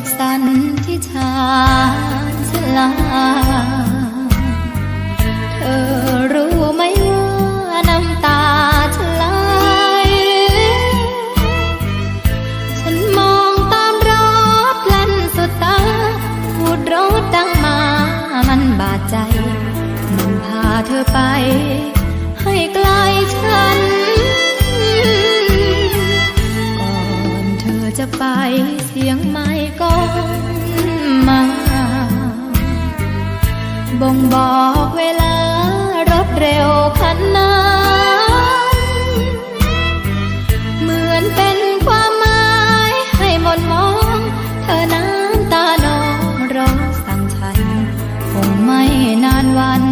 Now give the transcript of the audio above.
านสลา เธอรู้ไหมว่าน้ำตาฉันไหลฉันมองตามรถพลันสุดตาพูดรถดังมา มันบาดใจ มันพาเธอไป ไปเสียงไม่ก้องมาบ่งบอกเวลารถเร็วคันนั้นเหมือนเป็นความหมายให้มดมองเธอน้ำตานองร้องสั่งฉัน คงไม่นานวัน